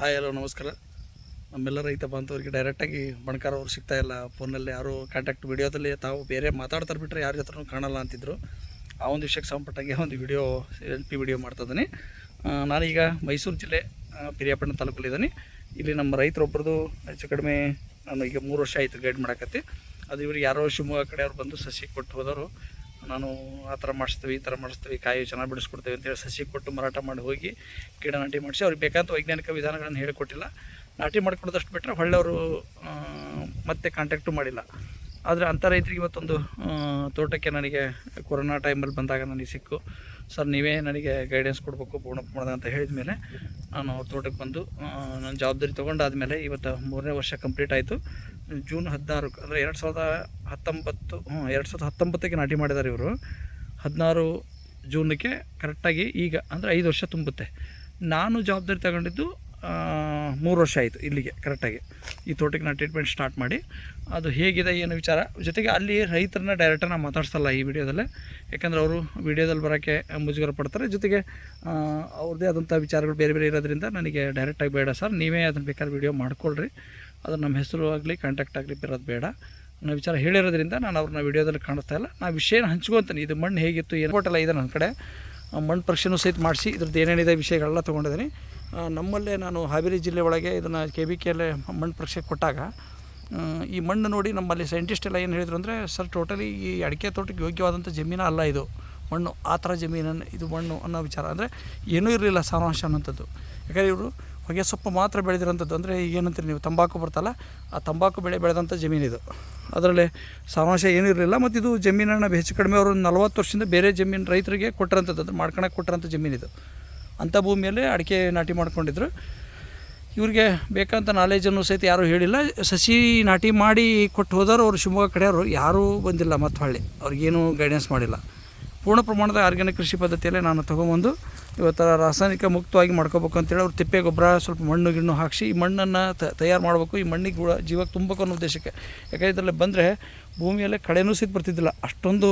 Hi, hello, ನಮಸ್ಕಾರ. ನಮ್ಮೆಲ್ಲ ರೈತ ಬಾಂಧವರಿಗೆ ಡೈರೆಕ್ಟಾಗಿ ಬಣಕಾರ ಅವ್ರು ಸಿಗ್ತಾ ಇಲ್ಲ. ಫೋನಲ್ಲಿ ಯಾರು ಕಾಂಟ್ಯಾಕ್ಟ್ ವಿಡಿಯೋದಲ್ಲಿ ತಾವು ಬೇರೆ ಮಾತಾಡ್ತಾರೆ ಬಿಟ್ಟರೆ ಯಾರ ಹತ್ರನೂ ಕಾಣಲ್ಲ ಅಂತಿದ್ರು. ಆ ಒಂದು ವಿಷಯಕ್ಕೆ ಸಂಬಂಧಪಟ್ಟಾಗೆ ಒಂದು ವಿಡಿಯೋ ಎಲ್ ಪಿ ವಿಡಿಯೋ ಮಾಡ್ತಾಯಿದ್ದೀನಿ ನಾನೀಗ ಮೈಸೂರು ಜಿಲ್ಲೆ ಪಿರಿಯಾಪಟ್ಟಣ ತಾಲೂಕಲ್ಲಿದ್ದೀನಿ ಇಲ್ಲಿ ನಮ್ಮ ರೈತರೊಬ್ಬರದು ಹೆಚ್ಚು ಕಡಿಮೆ ನಾನು ಈಗ ಮೂರು ವರ್ಷ ಆಯಿತು ಗೈಡ್ ಮಾಡಕತ್ತಿ. ಅದು ಇವ್ರಿಗೆ ಯಾರೋ ಶಿವಮೊಗ್ಗ ಕಡೆ ಅವ್ರು ಬಂದು ಸಸಿ ಕೊಟ್ಟು ಹೋದವರು. ನಾನು ಆ ಥರ ಮಾಡಿಸ್ತೀವಿ, ಈ ಥರ ಮಾಡಿಸ್ತೀವಿ, ಕಾಯಿ ಚೆನ್ನಾಗಿ ಬಿಡಿಸ್ಕೊಡ್ತೀವಿ ಅಂತೇಳಿ ಸಸಿ ಕೊಟ್ಟು ಮಾರಾಟ ಮಾಡಿ ಹೋಗಿ ಗಿಡ ನಾಟಿ ಮಾಡಿಸಿ ಅವ್ರಿಗೆ ಬೇಕಾದ ವೈಜ್ಞಾನಿಕ ವಿಧಾನಗಳನ್ನು ಹೇಳಿಕೊಟ್ಟಿಲ್ಲ. ನಾಟಿ ಮಾಡಿಕೊಡೋದಷ್ಟು ಬಿಟ್ಟರೆ ಹೊಳ್ಳೆಯವರು ಮತ್ತೆ ಕಾಂಟ್ಯಾಕ್ಟು ಮಾಡಿಲ್ಲ. ಆದರೆ ಅಂಥ ರೈತರಿಗೆ ಇವತ್ತೊಂದು ತೋಟಕ್ಕೆ ನನಗೆ ಕೊರೋನಾ ಟೈಮಲ್ಲಿ ಬಂದಾಗ ನನಗೆ ಸಿಕ್ಕು. ಸರ್, ನೀವೇ ನನಗೆ ಗೈಡೆನ್ಸ್ ಕೊಡಬೇಕು, ಪೂರ್ಣ ಪೂರ್ಣ ಅಂತ ಹೇಳಿದ ಮೇಲೆ ನಾನು ಅವ್ರ ತೋಟಕ್ಕೆ ಬಂದು ನನ್ನ ಜವಾಬ್ದಾರಿ ತೊಗೊಂಡಾದ್ಮೇಲೆ ಇವತ್ತು ಮೂರನೇ ವರ್ಷ ಕಂಪ್ಲೀಟ್ ಆಯಿತು. ಜೂನ್ ಹದಿನಾರು ಅಂದರೆ ಎರಡು ಸಾವಿರದ ಹತ್ತೊಂಬತ್ತು ಹ್ಞೂ ಎರಡು ಸಾವಿರದ ಹತ್ತೊಂಬತ್ತಕ್ಕೆ ನಾಟಿ ಮಾಡಿದ್ದಾರೆ ಇವರು. ಹದಿನಾರು ಜೂನಕ್ಕೆ ಕರೆಕ್ಟಾಗಿ ಈಗ ಅಂದರೆ ಐದು ವರ್ಷ ತುಂಬುತ್ತೆ. ನಾನು ಜವಾಬ್ದಾರಿ ತಗೊಂಡಿದ್ದು ಮೂರು ವರ್ಷ ಆಯಿತು ಇಲ್ಲಿಗೆ ಕರೆಕ್ಟಾಗಿ. ಈ ತೋಟಕ್ಕೆ ನಾನು ಟ್ರೀಟ್ಮೆಂಟ್ ಸ್ಟಾರ್ಟ್ ಮಾಡಿ. ಅದು ಹೇಗಿದೆ, ಏನು ವಿಚಾರ? ಜೊತೆಗೆ ಅಲ್ಲಿ ರೈತರನ್ನ ಡೈರೆಕ್ಟಾಗಿ ನಾನು ಮಾತಾಡ್ಸಲ್ಲ ಈ ವಿಡಿಯೋದಲ್ಲೇ. ಯಾಕಂದರೆ ಅವರು ವಿಡಿಯೋದಲ್ಲಿ ಬರೋಕ್ಕೆ ಮುಜುಗರ ಪಡ್ತಾರೆ. ಜೊತೆಗೆ ಅವ್ರದ್ದೇ ಆದಂಥ ವಿಚಾರಗಳು ಬೇರೆ ಬೇರೆ ಇರೋದ್ರಿಂದ ನನಗೆ ಡೈರೆಕ್ಟಾಗಿ ಬೇಡ ಸರ್. ನೀವೇ ಅದನ್ನು ಬೇಕಾದ್ರೆ ವಿಡಿಯೋ ಮಾಡ್ಕೊಳ್ರಿ. ಅದು ನಮ್ಮ ಹೆಸರು ಆಗಲಿ ಕಾಂಟ್ಯಾಕ್ಟ್ ಆಗಲಿ ಬರೋದು ಬೇಡ. ನನ್ನ ವಿಚಾರ ಹೇಳಿರೋದ್ರಿಂದ ನಾನು ಅವ್ರನ್ನ ವಿಡಿಯೋದಲ್ಲಿ ಕಾಣಿಸ್ತಾ ಇಲ್ಲ. ನಾ ವಿಷಯನ ಹಂಚ್ಕೊತೀನಿ. ಇದು ಮಣ್ಣು ಹೇಗಿತ್ತು, ಏನು ಕೊಟ್ಟಲ್ಲ ಇದೆ ನನ್ನ ಕಡೆ. ಮಣ್ಣು ಪರೀಕ್ಷೆನೂ ಸಹಿತ ಮಾಡಿಸಿ, ಇದ್ರದ್ದು ಏನೇನಿದೆ ವಿಷಯಗಳೆಲ್ಲ ತೊಗೊಂಡಿದ್ದೀನಿ. ನಮ್ಮಲ್ಲೇ ನಾನು ಹಾವೇರಿ ಜಿಲ್ಲೆ ಒಳಗೆ ಇದನ್ನು ಕೆ ಬಿ ಕೆಯಲ್ಲೇ ಮಣ್ಣು ಪರೀಕ್ಷೆ ಕೊಟ್ಟಾಗ ಈ ಮಣ್ಣು ನೋಡಿ ನಮ್ಮಲ್ಲಿ ಸೈಂಟಿಸ್ಟ್ ಎಲ್ಲ ಏನು ಹೇಳಿದ್ರು ಅಂದರೆ ಸರ್ ಟೋಟಲಿ ಈ ಅಡಿಕೆ ತೋಟಕ್ಕೆ ಯೋಗ್ಯವಾದಂಥ ಜಮೀನು ಅಲ್ಲ ಇದು. ಮಣ್ಣು ಆ ಥರ ಜಮೀನನ್ನು ಇದು ಮಣ್ಣು ಅನ್ನೋ ವಿಚಾರ. ಅಂದರೆ ಏನೂ ಇರಲಿಲ್ಲ ಸಾರಾಂಶ ಅನ್ನೋಂಥದ್ದು ಯಾಕಂದರೆ ಇವರು ಹೊಗೆ ಸೊಪ್ಪು ಮಾತ್ರ ಬೆಳೆದಿರೋಂಥದ್ದು ಅಂದರೆ ಏನಂತೀರಿ ನೀವು, ತಂಬಾಕು ಬರ್ತಲ್ಲ ಆ ತಂಬಾಕು ಬೆಳೆ ಬೆಳೆದಂಥ ಜಮೀನಿದು ಅದರಲ್ಲಿ ಸಾರಾಂಶ ಏನೂ ಇರಲಿಲ್ಲ ಮತ್ತು ಇದು ಜಮೀನನ್ನು ಹೆಚ್ಚು ಕಡಿಮೆ ಅವರು ನಲ್ವತ್ತು ವರ್ಷದಿಂದ ಬೇರೆ ಜಮೀನು ರೈತರಿಗೆ ಕೊಟ್ಟಿರೋಂಥದ್ದು ಅಂದರೆ ಮಾಡ್ಕೊಳಕ್ಕೆ ಕೊಟ್ಟಿರೋಂಥ ಜಮೀನಿದು ಅಂಥ ಭೂಮಿಯಲ್ಲಿ ಅಡಿಕೆ ನಾಟಿ ಮಾಡ್ಕೊಂಡಿದ್ರು. ಇವ್ರಿಗೆ ಬೇಕಂತ ನಾಲೇಜನ್ನು ಸಹಿತ ಯಾರೂ ಹೇಳಿಲ್ಲ. ಸಸಿ ನಾಟಿ ಮಾಡಿ ಕೊಟ್ಟು ಹೋದವರು, ಅವರು ಶಿವಮೊಗ್ಗ ಕಡೆಯವರು ಯಾರೂ ಬಂದಿಲ್ಲ ಮತ್ತು ಹೊಳ್ಳಿ ಅವ್ರಿಗೇನು ಗೈಡೆನ್ಸ್ ಮಾಡಿಲ್ಲ. ಪೂರ್ಣ ಪ್ರಮಾಣದ ಆರ್ಗ್ಯಾನಿಕ್ ಕೃಷಿ ಪದ್ಧತಿಯಲ್ಲೇ ನಾನು ತೊಗೊಂಬಂದು ಇವತ್ತು ರಾಸಾಯನಿಕ ಮುಕ್ತವಾಗಿ ಮಾಡ್ಕೋಬೇಕು ಅಂತೇಳಿ ಅವ್ರು ತಿಪ್ಪೆ ಗೊಬ್ಬರ, ಸ್ವಲ್ಪ ಮಣ್ಣು ಗಿಣ್ಣು ಹಾಕಿಸಿ ಈ ಮಣ್ಣನ್ನು ತಯಾರು ಮಾಡಬೇಕು. ಈ ಮಣ್ಣಿಗೆ ಗುಣ ಜೀವಕ್ಕೆ ತುಂಬಬೇಕು ಅನ್ನೋ ಉದ್ದೇಶಕ್ಕೆ. ಯಾಕಂದರೆ ಇದರಲ್ಲಿ ಬಂದರೆ ಭೂಮಿಯಲ್ಲೇ ಕಳೆನೂ ಸಿದ್ಧ ಬರ್ತಿದ್ದಿಲ್ಲ. ಅಷ್ಟೊಂದು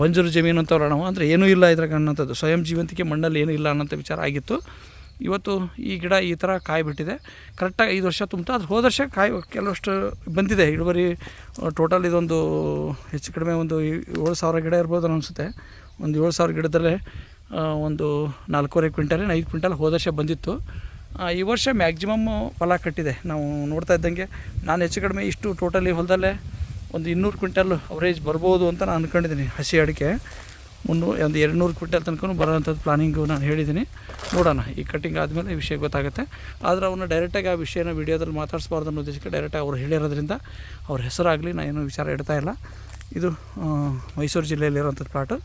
ಬಂಜರು ಜಮೀನು ಅಂತವ್ರ ನಾವು. ಅಂದರೆ ಏನೂ ಇಲ್ಲ ಇದ್ರಾಗ ಅನ್ನೋಂಥದ್ದು. ಸ್ವಯಂ ಜೀವಂತಿಕೆ ಮಣ್ಣಲ್ಲಿ ಏನೂ ಇಲ್ಲ ಅನ್ನೋಂಥ ವಿಚಾರ ಆಗಿತ್ತು. ಇವತ್ತು ಈ ಗಿಡ ಈ ಥರ ಕಾಯಿ ಬಿಟ್ಟಿದೆ ಕರೆಕ್ಟಾಗಿ ಐದು ವರ್ಷ ತುಂಬಿತು ಅದು ಹೋದ ವರ್ಷ ಕಾಯಿ ಕೆಲವಷ್ಟು ಬಂದಿದೆ. ಇಳುವರಿ ಟೋಟಲ್ ಇದೊಂದು ಹೆಚ್ಚು ಕಡಿಮೆ ಒಂದು ಏಳು ಸಾವಿರ ಗಿಡ ಇರ್ಬೋದು ಅನಿಸುತ್ತೆ. ಒಂದು ಏಳು ಸಾವಿರ ಗಿಡದಲ್ಲೇ ಒಂದು ನಾಲ್ಕೂವರೆ ಕ್ವಿಂಟಲ್ ಏನು ಐದು ಕ್ವಿಂಟಲ್ ಹೋದ ವರ್ಷ ಬಂದಿತ್ತು. ಈ ವರ್ಷ ಮ್ಯಾಕ್ಸಿಮಮ್ ಫಲ ಕಟ್ಟಿದೆ. ನಾವು ನೋಡ್ತಾ ಇದ್ದಂಗೆ ನಾನು ಹೆಚ್ಚು ಕಡಿಮೆ ಇಷ್ಟು ಟೋಟಲಿ ಹೊಲದಲ್ಲೇ ಒಂದು ಇನ್ನೂರು ಕ್ವಿಂಟಲ್ ಅವರೇಜ್ ಬರ್ಬೋದು ಅಂತ ನಾನು ಅಂದ್ಕೊಂಡಿದ್ದೀನಿ ಹಸಿ ಅಡಿಕೆ. ಮುನ್ನೂರು, ಒಂದು ಎರಡು ನೂರು ಕ್ವಿಂಟಲ್ ತನಕ ಬರೋವಂಥದ್ದು ಪ್ಲಾನಿಂಗು ನಾನು ಹೇಳಿದ್ದೀನಿ. ನೋಡೋಣ, ಈ ಕಟ್ಟಿಂಗ್ ಆದಮೇಲೆ ಈ ವಿಷಯ ಗೊತ್ತಾಗುತ್ತೆ. ಆದರೆ ಅವನ್ನ ಡೈರೆಕ್ಟಾಗಿ ಆ ವಿಷಯನ ವೀಡಿಯೋದಲ್ಲಿ ಮಾತಾಡಿಸ್ಬಾರ್ದು ಅನ್ನೋ ಉದ್ದೇಶಕ್ಕೆ ಡೈರೆಕ್ಟಾಗಿ ಅವ್ರು ಹೇಳಿರೋದ್ರಿಂದ ಅವ್ರ ಹೆಸರಾಗಲಿ ನಾನು ಏನು ವಿಚಾರ ಇಡ್ತಾ ಇಲ್ಲ. ಇದು ಮೈಸೂರು ಜಿಲ್ಲೆಯಲ್ಲಿರೋಂಥದ್ದು ಪ್ಲಾಟು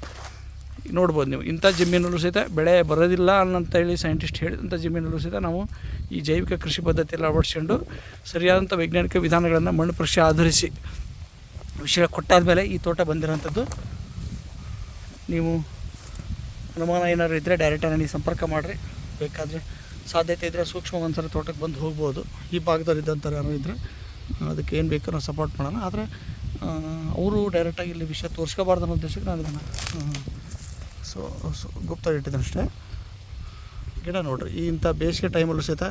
ನೋಡ್ಬೋದು ನೀವು. ಇಂಥ ಜಮೀನಲ್ಲೂ ಸಹಿತ ಬೆಳೆ ಬರೋದಿಲ್ಲ ಅನ್ನಂತ ಹೇಳಿ ಸೈಂಟಿಸ್ಟ್ ಹೇಳಿದಂಥ ಜಮೀನಲ್ಲೂ ಸಹಿತ ನಾವು ಈ ಜೈವಿಕ ಕೃಷಿ ಪದ್ಧತಿಯಲ್ಲಿ ಅಳವಡಿಸ್ಕೊಂಡು ಸರಿಯಾದಂಥ ವೈಜ್ಞಾನಿಕ ವಿಧಾನಗಳನ್ನು ಮಣ್ಣು ಪರೀಕ್ಷೆ ಆಧರಿಸಿ ವಿಷಯ ಕೊಟ್ಟಾದಮೇಲೆ ಈ ತೋಟ ಬಂದಿರೋಂಥದ್ದು ನೀವು ಅನುಮಾನ ಏನಾದ್ರು ಇದ್ದರೆ ಡೈರೆಕ್ಟಾಗಿ ನನಗೆ ಸಂಪರ್ಕ ಮಾಡಿರಿ. ಬೇಕಾದರೆ ಸಾಧ್ಯತೆ ಇದ್ದರೆ ಸೂಕ್ಷ್ಮ ಒಂದ್ಸಲ ತೋಟಕ್ಕೆ ಬಂದು ಹೋಗ್ಬೋದು. ಈ ಭಾಗದಲ್ಲಿ ಇದ್ದಂಥವ್ರು ಯಾರು ಇದ್ದರೆ ಅದಕ್ಕೆ ಏನು ಬೇಕೋ ನಾವು ಸಪೋರ್ಟ್ ಮಾಡೋಣ. ಆದರೆ ಅವರು ಡೈರೆಕ್ಟಾಗಿ ಇಲ್ಲಿ ವಿಷಯ ತೋರಿಸ್ಕೋಬಾರ್ದು ಅನ್ನೋ ಉದ್ದೇಶಕ್ಕೆ ನಾನು ಇದನ್ನು ಸೊ ಸೊ ಗುಪ್ತ ಇಟ್ಟಿದ್ದೇನೆ ಅಷ್ಟೇ. ಗಿಡ ನೋಡ್ರಿ ಇಂಥ ಬೇಸಿಗೆ ಟೈಮಲ್ಲೂ ಸಹಿತ,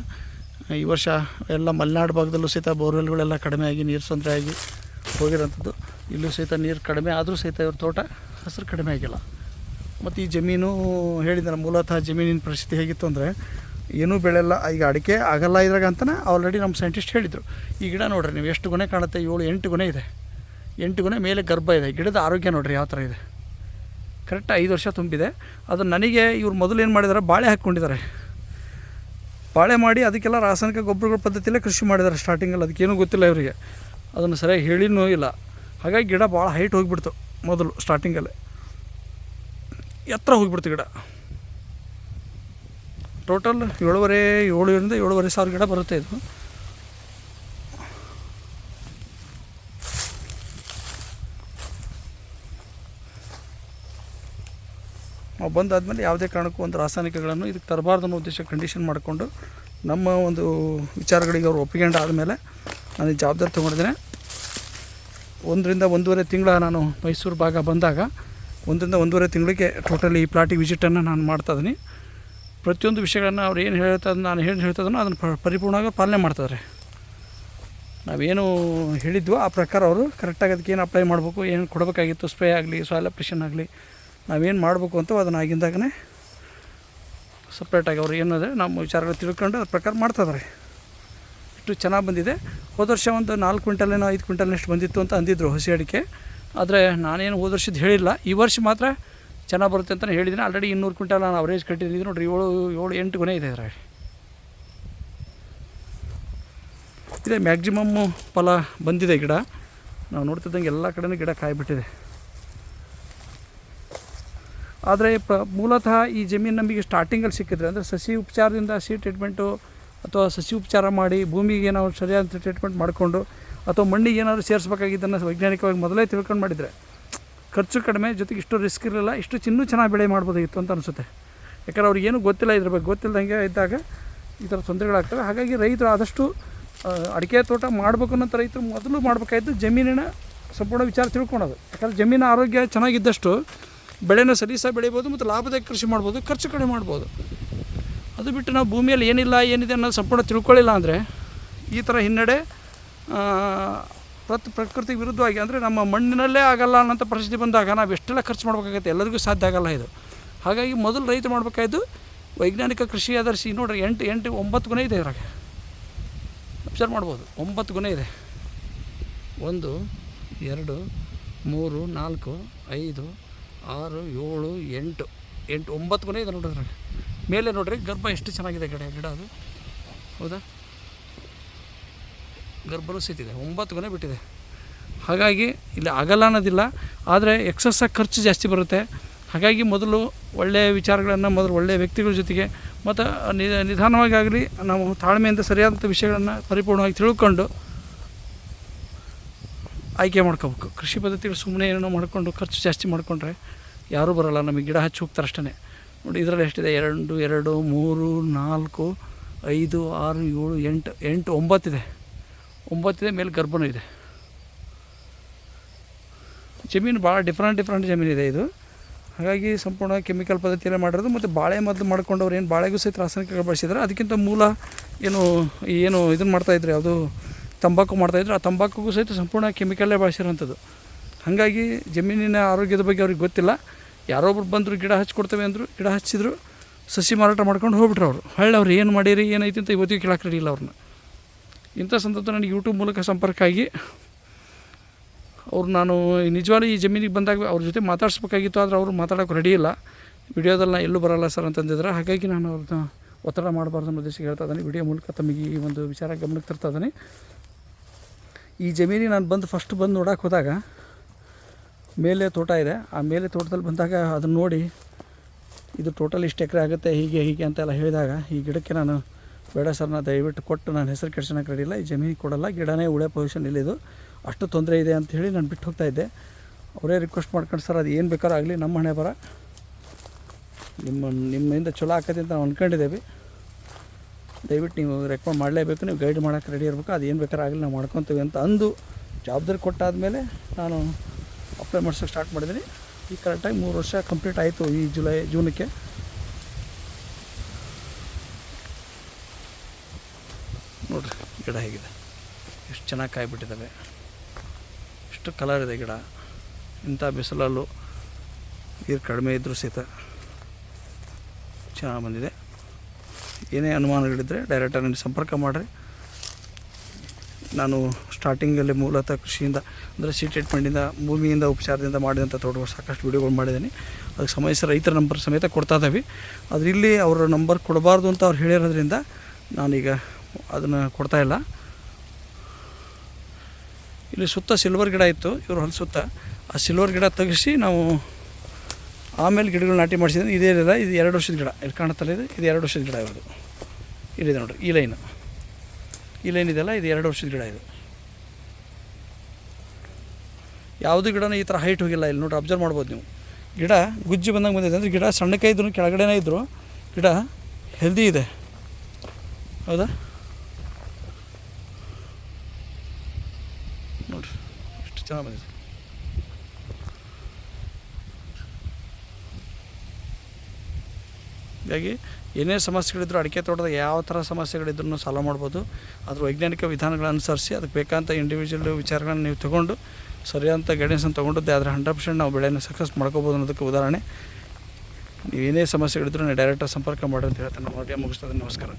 ಈ ವರ್ಷ ಎಲ್ಲ ಮಲೆನಾಡು ಭಾಗದಲ್ಲೂ ಸಹಿತ ಬೋರ್ವೆಲ್ಗಳೆಲ್ಲ ಕಡಿಮೆ ಆಗಿ, ನೀರು ತೊಂದರೆ ಆಗಿ ಹೋಗಿರೋಂಥದ್ದು. ಇಲ್ಲೂ ಸಹಿತ ನೀರು ಕಡಿಮೆ ಆದರೂ ಸಹಿತ ಇವ್ರ ತೋಟ ಹಸಿರು ಕಡಿಮೆ ಆಗಿಲ್ಲ. ಮತ್ತು ಈ ಜಮೀನು ಹೇಳಿದ್ದಾರೆ ಮೂಲತಃ ಜಮೀನಿನ ಪರಿಸ್ಥಿತಿ ಹೇಗಿತ್ತು ಅಂದರೆ, ಏನೂ ಬೆಳೆಯಲ್ಲ, ಈಗ ಅಡಿಕೆ ಆಗಲ್ಲ ಇದ್ರಾಗ ಅಂತಲೇ ಆಲ್ರೆಡಿ ನಮ್ಮ ಸೈಂಟಿಸ್ಟ್ ಹೇಳಿದರು. ಈ ಗಿಡ ನೋಡಿರಿ ನೀವು, ಎಷ್ಟು ಗೊನೆ ಕಾಣುತ್ತೆ? ಏಳು, ಎಂಟು ಗುಣೆ ಇದೆ. ಎಂಟು ಗೊನೆ ಮೇಲೆ ಗರ್ಭ ಇದೆ. ಗಿಡದ ಆರೋಗ್ಯ ನೋಡಿರಿ ಯಾವ ಥರ ಇದೆ. ಕರೆಕ್ಟ್ ಐದು ವರ್ಷ ತುಂಬಿದೆ. ಅದು ನನಗೆ ಇವ್ರು ಮೊದಲು ಏನು ಮಾಡಿದ್ದಾರೆ ಬಾಳೆ ಹಾಕ್ಕೊಂಡಿದ್ದಾರೆ. ಬಾಳೆ ಮಾಡಿ ಅದಕ್ಕೆಲ್ಲ ರಾಸಾಯನಿಕ ಗೊಬ್ಬರಗಳ ಪದ್ಧತಿಯಲ್ಲೇ ಕೃಷಿ ಮಾಡಿದ್ದಾರೆ ಸ್ಟಾರ್ಟಿಂಗಲ್ಲಿ ಅದಕ್ಕೇನೂ ಗೊತ್ತಿಲ್ಲ ಇವರಿಗೆ. ಅದನ್ನು ಸರಿಯಾಗಿ ಹೇಳಿನೂ ಇಲ್ಲ. ಹಾಗಾಗಿ ಗಿಡ ಭಾಳ ಹೈಟ್ ಹೋಗಿಬಿಡ್ತು. ಮೊದಲು ಸ್ಟಾರ್ಟಿಂಗಲ್ಲೇ. ಎತ್ತರ ಹೋಗಿಬಿಡ್ತು ಗಿಡ. ಟೋಟಲ್ ಏಳುವರೆ, ಏಳರಿಂದ ಏಳುವರೆ ಸಾವಿರ ಗಿಡ ಬರುತ್ತೆ ಇದು. ನಾವು ಬಂದಾದಮೇಲೆ ಯಾವುದೇ ಕಾರಣಕ್ಕೂ ಒಂದು ರಾಸಾಯನಿಕಗಳನ್ನು ಇದಕ್ಕೆ ತರಬಾರ್ದು ಅನ್ನೋ ಉದ್ದೇಶ ಕಂಡೀಷನ್ ಮಾಡಿಕೊಂಡು ನಮ್ಮ ಒಂದು ವಿಚಾರಗಳಿಗೆ ಅವರು ಒಪ್ಪಿಕೊಂಡು ಆದಮೇಲೆ ನಾನು ಜವಾಬ್ದಾರಿ ತೊಗೊಂಡಿದ್ದೇನೆ. ಒಂದರಿಂದ ಒಂದೂವರೆ ತಿಂಗಳ ನಾನು ಮೈಸೂರು ಭಾಗ ಬಂದಾಗ, ಒಂದರಿಂದ ಒಂದೂವರೆ ತಿಂಗಳಿಗೆ ಟೋಟಲಿ ಈ ಪ್ಲಾಟಿಗೆ ವಿಸಿಟನ್ನು ನಾನು ಮಾಡ್ತಾ ಇದ್ದೀನಿ. ಪ್ರತಿಯೊಂದು ವಿಷಯಗಳನ್ನು ಅವ್ರು ಏನು ಹೇಳ್ತದ ನಾನು ಏನು ಹೇಳ್ತದನೋ ಅದನ್ನು ಪರಿಪೂರ್ಣವಾಗಿ ಪಾಲನೆ ಮಾಡ್ತಾರೆ ನಾವೇನು ಹೇಳಿದ್ವೋ ಆ ಪ್ರಕಾರ ಅವರು ಕರೆಕ್ಟಾಗಿ ಅದಕ್ಕೆ ಏನು ಅಪ್ಲೈ ಮಾಡಬೇಕು, ಏನು ಕೊಡಬೇಕಾಗಿತ್ತು ಸ್ಪ್ರೇ ಆಗಲಿ ಸಾಯಿಲ್ ಅಪ್ರೇಷನ್ ಆಗಲಿ, ನಾವೇನು ಮಾಡಬೇಕು ಅಂತ ಅದನ್ನು ಆಗಿಂದಾಗನೇ ಸಪ್ರೇಟಾಗಿ ಅವ್ರು ಏನಾದರೆ ನಮ್ಮ ವಿಚಾರಗಳು ತಿಳ್ಕೊಂಡು ಅದ್ರ ಪ್ರಕಾರ ಮಾಡ್ತಿದ್ದಾರೆ ಇಷ್ಟು ಚೆನ್ನಾಗಿ ಬಂದಿದೆ. ಹೋದ ವರ್ಷ ಒಂದು ನಾಲ್ಕು ಕ್ವಿಂಟಲೇನೋ ಐದು ಕ್ವಿಂಟಲ್ನಷ್ಟು ಬಂದಿತ್ತು ಅಂತ ಅಂದಿದ್ರು ಹಸಿ ಅಡಿಕೆ. ಆದರೆ ನಾನೇನು ಹೋದ ವರ್ಷದ ಹೇಳಿಲ್ಲ. ಈ ವರ್ಷ ಮಾತ್ರ ಚೆನ್ನಾಗಿ ಬರುತ್ತೆ ಅಂತಲೇ ಹೇಳಿದ್ದೀನಿ. ಆಲ್ರೆಡಿ ಇನ್ನೂರು ಕ್ವಿಂಟಲ್ ನಾನು ಅವರೇಜ್ ಕಟ್ಟಿದ್ದೀನಿ. ನೋಡಿರಿ, ಏಳು ಏಳು, ಎಂಟು ಗುಣ ಇದೆ ಇದರ ಇದೆ ಮ್ಯಾಕ್ಸಿಮಮ್ಮು ಫಲ ಬಂದಿದೆ ಗಿಡ. ನಾವು ನೋಡ್ತಿದ್ದಂಗೆ ಎಲ್ಲ ಕಡೆನೂ ಗಿಡ ಕಾಯಿಬಿಟ್ಟಿದೆ. ಆದರೆ ಪ, ಮೂಲತಃ ಈ ಜಮೀನು ನಮಗೆ ಸ್ಟಾರ್ಟಿಂಗಲ್ಲಿ ಸಿಕ್ಕಿದ್ರೆ ಅಂದರೆ ಸಸಿ ಉಪಚಾರದಿಂದ ಸಿ ಟ್ರೀಟ್ಮೆಂಟು ಅಥವಾ ಸಸಿ ಉಪಚಾರ ಮಾಡಿ ಭೂಮಿಗೆ ಏನಾದ್ರು ಸರಿಯಾದ ಟ್ರೀಟ್ಮೆಂಟ್ ಮಾಡಿಕೊಂಡು ಅಥವಾ ಮಣ್ಣಿಗೆ ಏನಾದರೂ ಸೇರಿಸ್ಬೇಕಾಗಿದ್ದನ್ನು ವೈಜ್ಞಾನಿಕವಾಗಿ ಮೊದಲೇ ತಿಳ್ಕೊಂಡು ಮಾಡಿದರೆ ಖರ್ಚು ಕಡಿಮೆ, ಜೊತೆಗೆ ಇಷ್ಟು ರಿಸ್ಕ್ ಇರಲಿಲ್ಲ, ಇಷ್ಟು ಚಿನ್ನೂ ಚೆನ್ನಾಗಿ ಬೆಳೆ ಮಾಡ್ಬೋದಾಗಿತ್ತು ಅಂತ ಅನಿಸುತ್ತೆ. ಯಾಕಂದ್ರೆ ಅವ್ರಿಗೆ ಏನೂ ಗೊತ್ತಿಲ್ಲ ಇದ್ರ ಬಗ್ಗೆ ಗೊತ್ತಿಲ್ಲದಂಗೆ ಇದ್ದಾಗ ಈ ಥರ ತೊಂದರೆಗಳಾಗ್ತವೆ. ಹಾಗಾಗಿ ರೈತರು ಆದಷ್ಟು ಅಡಿಕೆ ತೋಟ ಮಾಡಬೇಕು ಅನ್ನೋ ರೈತರು ಮೊದಲು ಮಾಡಬೇಕಾಯಿತು ಜಮೀನಿನ ಸಂಪೂರ್ಣ ವಿಚಾರ ತಿಳ್ಕೊಳೋದು ಯಾಕಂದ್ರೆ ಜಮೀನು ಆರೋಗ್ಯ ಚೆನ್ನಾಗಿದ್ದಷ್ಟು ಬೆಳೆನ ಸಲೀಸಾಗಿ ಬೆಳಿಬೋದು ಮತ್ತು ಲಾಭದಾಯಕ ಕೃಷಿ ಮಾಡ್ಬೋದು, ಖರ್ಚು ಕಡಿಮೆ ಮಾಡ್ಬೋದು. ಅದು ಬಿಟ್ಟು ನಾವು ಭೂಮಿಯಲ್ಲಿ ಏನಿಲ್ಲ, ಏನಿದೆ ಅನ್ನೋದು ಸಂಪೂರ್ಣ ತಿಳ್ಕೊಳ್ಳಿಲ್ಲ ಅಂದರೆ ಈ ಥರ ಹಿನ್ನಡೆ ಪ್ರತಿ, ಪ್ರಕೃತಿ ವಿರುದ್ಧವಾಗಿ ಅಂದರೆ ನಮ್ಮ ಮಣ್ಣಿನಲ್ಲೇ ಆಗಲ್ಲ ಅನ್ನೋಂಥ ಪರಿಸ್ಥಿತಿ ಬಂದಾಗ ನಾವು ಎಷ್ಟೆಲ್ಲ ಖರ್ಚು ಮಾಡ್ಬೇಕಾಗತ್ತೆ, ಎಲ್ಲರಿಗೂ ಸಾಧ್ಯ ಆಗಲ್ಲ ಇದು. ಹಾಗಾಗಿ ಮೊದಲು ರೈತ ಮಾಡಬೇಕಾಯ್ದು ವೈಜ್ಞಾನಿಕ ಕೃಷಿ ಆಧರಿಸಿ ನೋಡ್ರಿ ಎಂಟು ಎಂಟು, ಒಂಬತ್ತು ಗುಣ ಇದೆ ಇದ್ರಾಗ. ಅಬ್ಸರ್ವ್ ಮಾಡ್ಬೋದು, ಒಂಬತ್ತು ಗುಣ ಇದೆ. ಒಂದು, ಎರಡು, ಮೂರು, ನಾಲ್ಕು, ಐದು, ಆರು, ಏಳು, ಎಂಟು ಎಂಟು, ಒಂಬತ್ತು ಗುಣ ಇದೆ ನೋಡ್ರಿ ಅದ್ರಾಗ ಮೇಲೆ ನೋಡ್ರಿ, ಗರ್ಭ ಎಷ್ಟು ಚೆನ್ನಾಗಿದೆ ಗಿಡ ಗಿಡ ಅದು. ಹೌದಾ? ಗರ್ಭನೂ ಸಹಿತಿದೆ ಒಂಬತ್ತು ಗೊನೆ ಬಿಟ್ಟಿದೆ. ಹಾಗಾಗಿ ಇಲ್ಲಿ ಆಗಲ್ಲ ಅನ್ನೋದಿಲ್ಲ, ಆದರೆ ಎಕ್ಸಸ್ಸಾಗಿ ಖರ್ಚು ಜಾಸ್ತಿ ಬರುತ್ತೆ. ಹಾಗಾಗಿ ಮೊದಲು ಒಳ್ಳೆಯ ವಿಚಾರಗಳನ್ನು, ಮೊದಲು ಒಳ್ಳೆಯ ವ್ಯಕ್ತಿಗಳ ಜೊತೆಗೆ, ಮತ್ತು ನಿಧಾನವಾಗಿ ಆಗಲಿ ನಾವು ತಾಳ್ಮೆಯಿಂದ ಸರಿಯಾದಂಥ ವಿಷಯಗಳನ್ನು ಪರಿಪೂರ್ಣವಾಗಿ ತಿಳ್ಕೊಂಡು ಆಯ್ಕೆ ಮಾಡ್ಕೋಬೇಕು. ಕೃಷಿ ಪದ್ಧತಿಗಳು ಸುಮ್ಮನೆ ಏನೋ ಮಾಡಿಕೊಂಡು, ಖರ್ಚು ಜಾಸ್ತಿ ಮಾಡಿಕೊಂಡ್ರೆ ಯಾರೂ ಬರೋಲ್ಲ, ನಮಗೆ ಗಿಡ ಹಚ್ಚಿ ಹೋಗ್ತಾರೆ ಅಷ್ಟೇ ನೋಡಿ, ಇದರಲ್ಲಿ ಎಷ್ಟಿದೆ? ಎರಡು ಎರಡು, ಮೂರು, ನಾಲ್ಕು, ಐದು, ಆರು, ಏಳು, ಎಂಟು ಎಂಟು, ಒಂಬತ್ತಿದೆ. ಒಂಬತ್ತಿದೆ ಮೇಲೆ ಗರ್ಭನೂ ಇದೆ. ಜಮೀನು ಭಾಳ ಡಿಫ್ರೆಂಟ್ ಡಿಫ್ರೆಂಟ್ ಜಮೀನಿದೆ ಇದು ಹಾಗಾಗಿ ಸಂಪೂರ್ಣ ಕೆಮಿಕಲ್ ಪದ್ಧತಿಯಲ್ಲೇ ಮಾಡಿರೋದು ಮತ್ತು ಬಾಳೆ ಮೊದಲು ಮಾಡ್ಕೊಂಡವ್ರು ಏನು ಬಾಳೆಗೂ ಸಹಿತ ರಾಸಾಯನಿಕ ಬಳಸಿದ್ದಾರೆ ಅದಕ್ಕಿಂತ ಮೂಲ ಏನು ಏನು ಇದನ್ನು ಮಾಡ್ತಾಯಿದ್ರು ಯಾವುದು ತಂಬಾಕು ಮಾಡ್ತಾಯಿದ್ರು ಆ ತಂಬಾಕುಗೂ ಸಹಿತ ಸಂಪೂರ್ಣ ಕೆಮಿಕಲ್ಲೇ ಬಳಸಿರೋಂಥದ್ದು. ಹಾಗಾಗಿ ಜಮೀನಿನ ಆರೋಗ್ಯದ ಬಗ್ಗೆ ಅವ್ರಿಗೆ ಗೊತ್ತಿಲ್ಲ. ಯಾರೊಬ್ರು ಬಂದರು ಗಿಡ ಹಚ್ಕೊಡ್ತೇವೆ ಅಂದರು, ಗಿಡ ಹಚ್ಚಿದ್ರು, ಸಸಿ ಮಾರಾಟ ಮಾಡ್ಕೊಂಡು ಹೋಗ್ಬಿಟ್ರು ಅವರು. ಹೊಳ್ಳಿ ಅವ್ರು ಏನು ಮಾಡಿರಿ, ಏನೈತಿ ಅಂತ ಇವತ್ತಿಗೆ ಕೇಳಕ್ಕೆ ರೆಡಿ ಇಲ್ಲ ಅವ್ರನ್ನ ಇಂಥ ಸಂದರ್ಭ ನನಗೆ ಯೂಟ್ಯೂಬ್ ಮೂಲಕ ಸಂಪರ್ಕ ಆಗಿ, ಅವ್ರು ನಾನು ನಿಜವಾಗಿ ಈ ಜಮೀನಿಗೆ ಬಂದಾಗ ಅವ್ರ ಜೊತೆ ಮಾತಾಡಿಸ್ಬೇಕಾಗಿತ್ತು, ಆದರೆ ಅವರು ಮಾತಾಡೋಕೆ ರೆಡಿ ಇಲ್ಲ. ವಿಡಿಯೋದಲ್ಲಿ ನಾನು ಎಲ್ಲೂ ಬರಲ್ಲ ಸರ್ ಅಂತಂದಿದ್ರೆ, ಹಾಗಾಗಿ ನಾನು ಅವ್ರನ್ನ ಒತ್ತಡ ಮಾಡಬಾರ್ದು ಅನ್ನೋ ದೇಶಕ್ಕೆ ಹೇಳ್ತಾ ಇದ್ದಾನೆ. ವಿಡಿಯೋ ಮೂಲಕ ತಮಗೆ ಈ ಒಂದು ವಿಚಾರ ಗಮನಕ್ಕೆ ತರ್ತಾ ಇದ್ದಾನೆ. ಈ ಜಮೀನಿಗೆ ನಾನು ಬಂದು ಫಸ್ಟ್ ಬಂದು ನೋಡೋಕೆ ಹೋದಾಗ ಮೇಲೆ ತೋಟ ಇದೆ. ಆ ಮೇಲೆ ತೋಟದಲ್ಲಿ ಬಂದಾಗ ಅದನ್ನು ನೋಡಿ ಇದು ಟೋಟಲ್ ಇಷ್ಟು ಎಕರೆ ಆಗುತ್ತೆ, ಹೀಗೆ ಹೀಗೆ ಅಂತೆಲ್ಲ ಹೇಳಿದಾಗ ಈ ಗಿಡಕ್ಕೆ ನಾನು ಬೇಡ ಸರ್ ನಾನು ದಯವಿಟ್ಟು ಕೊಟ್ಟು ನಾನು ಹೆಸರು ರೆಡಿ ಇಲ್ಲ, ಈ ಜಮೀನಿಗೆ ಕೊಡಲ್ಲ, ಗಿಡನೇ ಉಳೆ ಪೊಸಿಷನ್ ಇಲ್ಲಿದು ಅಷ್ಟು ತೊಂದರೆ ಇದೆ ಅಂತ ಹೇಳಿ ನಾನು ಬಿಟ್ಟು ಹೋಗ್ತಾ ಇದ್ದೆ. ಅವರೇ ರಿಕ್ವೆಸ್ಟ್ ಮಾಡ್ಕೊಂಡು ಸರ್ ಅದು ಏನು ಬೇಕಾದ್ರೂ ಆಗಲಿ, ನಮ್ಮ ಹಣೆ ಬರ. ನಿಮ್ಮ, ನಿಮ್ಮಿಂದ ಚಲೋ ಆಕತಿ ಅಂತ ನಾವು ಅಂದ್ಕೊಂಡಿದ್ದೇವೆ ದಯವಿಟ್ಟು ನೀವು ರೆಕಮೆಂಡ್ ಮಾಡಲೇಬೇಕು, ನೀವು ಗೈಡ್ ಮಾಡೋಕ್ಕೆ ರೆಡಿ ಇರಬೇಕು, ಅದು ಏನು ಬೇಕಾದ್ರೂ ಆಗಲಿ, ನಾವು ಮಾಡ್ಕೊತೀವಿ ಅಂತ ಅಂದು ಜವಾಬ್ದಾರಿ ಕೊಟ್ಟಾದಮೇಲೆ ನಾನು ಅಪ್ಲೈ ಮಾಡಿಸೋಕೆ ಸ್ಟಾರ್ಟ್ ಮಾಡಿದ್ದೀನಿ ಈ ಕರೆಕ್ಟಾಗಿ ಮೂರು ವರ್ಷ ಕಂಪ್ಲೀಟ್ ಆಯಿತು ಈ ಜುಲೈ ಜೂನಕ್ಕೆ ನೋಡಿರಿ, ಗಿಡ ಹೇಗಿದೆ. ಎಷ್ಟು ಚೆನ್ನಾಗಿ ಕಾಯಿಬಿಟ್ಟಿದ್ದಾವೆ ಎಷ್ಟು ಕಲರ್ ಇದೆ ಗಿಡ. ಇಂಥ ಬಿಸಿಲಲ್ಲೂ ನೀರು ಕಡಿಮೆ ಇದ್ದರೂ ಸಹಿತ ಚೆನ್ನಾಗಿ ಬಂದಿದೆ. ಏನೇ ಅನುಮಾನಗಳಿದ್ದರೆ ಡೈರೆಕ್ಟಾಗಿ ನನಗೆ ಸಂಪರ್ಕ ಮಾಡಿರಿ. ನಾನು ಸ್ಟಾರ್ಟಿಂಗಲ್ಲಿ ಮೂಲತಃ ಕೃಷಿಯಿಂದ, ಅಂದರೆ ಸೀ ಟ್ರೀಟ್ಮೆಂಟಿಂದ ಭೂಮಿಯಿಂದ ಉಪಚಾರದಿಂದ ಮಾಡಿದಂಥ ತೋಟಗಳು ಸಾಕಷ್ಟು ವೀಡಿಯೋಗಳು ಮಾಡಿದ್ದೀನಿ. ಅದಕ್ಕೆ ಸಮಯಸ ರೈತರ ನಂಬರ್ ಸಮೇತ ಕೊಡ್ತಾ ಇದ್ದೀವಿ. ಅದರಲ್ಲಿ ಅವರ ನಂಬರ್ ಕೊಡಬಾರ್ದು ಅಂತ ಅವ್ರು ಹೇಳಿರೋದ್ರಿಂದ ನಾನೀಗ ಅದನ್ನು ಕೊಡ್ತಾ ಇಲ್ಲ. ಸುತ್ತ ಸಿಲ್ವರ್ ಗಿಡ ಇತ್ತು, ಇವರು ಹೊಲ ಸುತ್ತ. ಆ ಸಿಲ್ವರ್ ಗಿಡ ತೆಗೆಸಿ ನಾವು ಆಮೇಲೆ ಗಿಡಗಳು ನಾಟಿ ಮಾಡಿಸಿದ್ರೆ ಇರಲ್ಲ ಇದು ಎರಡು ವರ್ಷದ ಗಿಡ, ಇಲ್ಲಿ ಕಾಣುತ್ತಲ್ಲ ಇದು. ಇದು ಎರಡು ವರ್ಷದ ಗಿಡ ಇರೋದು. ಇಲ್ಲಿದೆ ನೋಡಿರಿ, ಈ ಲೈನು ಲೈನ್ ಇದು ಎರಡು ವರ್ಷದ ಗಿಡ ಇದು. ಯಾವುದು ಗಿಡನೂ ಈ ಥರ ಹೈಟ್ ಹೋಗಿಲ್ಲ. ಇಲ್ಲಿ ನೋಡ್ರಿ ಅಬ್ಸರ್ವ್ ಮಾಡ್ಬೋದು ನೀವು. ಗಿಡ ಗುಜ್ಜಿ ಬಂದಂಗೆ ಬಂದಿದೆ. ಅಂದರೆ ಗಿಡ ಸಣ್ಣಕ್ಕೆ ಇದ್ರು ಕೆಳಗಡೆನೇ ಇದ್ದರು ಗಿಡ ಹೆಲ್ದಿ ಇದೆ. ಹೌದಾ? ನೋಡಿರಿ, ಎಷ್ಟು ಚೆನ್ನಾಗಿ ಬಂದಿದೆ. ಹೀಗಾಗಿ ಏನೇ ಸಮಸ್ಯೆಗಳಿದ್ರು ಅಡಿಕೆ ತೋಟದ ಯಾವ ಥರ ಸಮಸ್ಯೆಗಳಿದ್ರು ಸಾಲ್ವ್ ಮಾಡ್ಬೋದು. ಅದ್ರ ವೈಜ್ಞಾನಿಕ ವಿಧಾನಗಳನ್ನು ಅನುಸರಿಸಿ ಅದಕ್ಕೆ ಬೇಕಂತ ಇಂಡಿವಿಜುವಲ್ ವಿಚಾರಗಳನ್ನ ನೀವು ತೊಗೊಂಡು ಸರಿಯಾದಂಥ ಗೈಡೆನ್ಸನ್ನು ತೊಗೊಂಡದ್ದೇ, ಆದರೆ ಹಂಡ್ರೆಡ್ ಪರ್ಸೆಂಟ್ ನಾವು ಬೆಳೆಯನ್ನು ಸಕ್ಸಸ್ ಮಾಡ್ಕೋಬೋದು ಅನ್ನೋದಕ್ಕೆ ಉದಾಹರಣೆ. ನೀವು ಏನೇ ಸಮಸ್ಯೆಗಳಿದ್ರು ನೀವು ಡೈರೆಕ್ಟಾಗಿ ಸಂಪರ್ಕ ಮಾಡಿ ಅಂತ ಹೇಳ್ತಾನೆ. ನೋಡಿ ಮುಗಿಸ್ತದೆ. ನಮಸ್ಕಾರ.